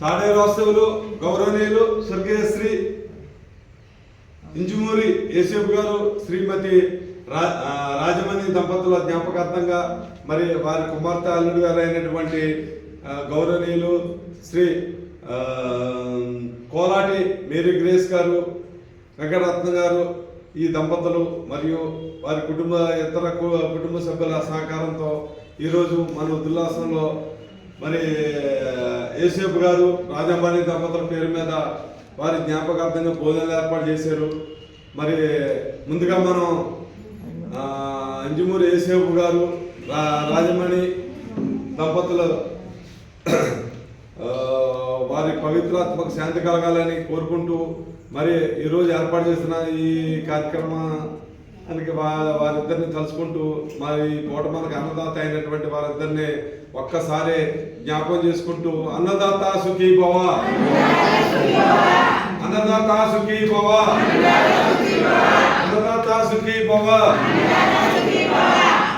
తాడేరు వాస్తవులు గౌరవనీయులు స్వర్గీయ శ్రీ ఇంజుమూరి యేసేపు గారు శ్రీమతి రా రాజమణి దంపతుల జ్ఞాపకార్థంగా మరి వారి కుమార్తె అల్లుడు గారు అయినటువంటి గౌరవనీయులు శ్రీ కోలాటి మేరీ గ్రేస్ గారు వెంకటరత్న గారు ఈ దంపతులు మరియు వారి కుటుంబ ఇతర కు- కుటుంబ సభ్యుల సహకారంతో ఈరోజు మన ఉల్లాసంలో మరి ఏసేపు గారు రాజమాణి దంపతుల పేరు మీద వారి జ్ఞాపకార్థంగా భోజనాలు ఏర్పాటు చేశారు. మరి ముందుగా మనం అంజుమూరి ఏసేపు గారు రా రాజమణి దంపతులు వారి పవిత్రాత్మక శాంతి కలగాలని కోరుకుంటూ మరి ఈరోజు ఏర్పాటు చేసిన ఈ కార్యక్రమ వా- వారిద్దరిని తలుచుకుంటూ మరి కోటమనకు అన్నదాత అయినటువంటి వారిద్దరిని ఒక్కసారి జ్ఞాపకం చేసుకుంటూ అన్నదాత సుఖీ భవ. అన్నదాత సుఖీ భవ. అన్నదాత సుఖీ భవ.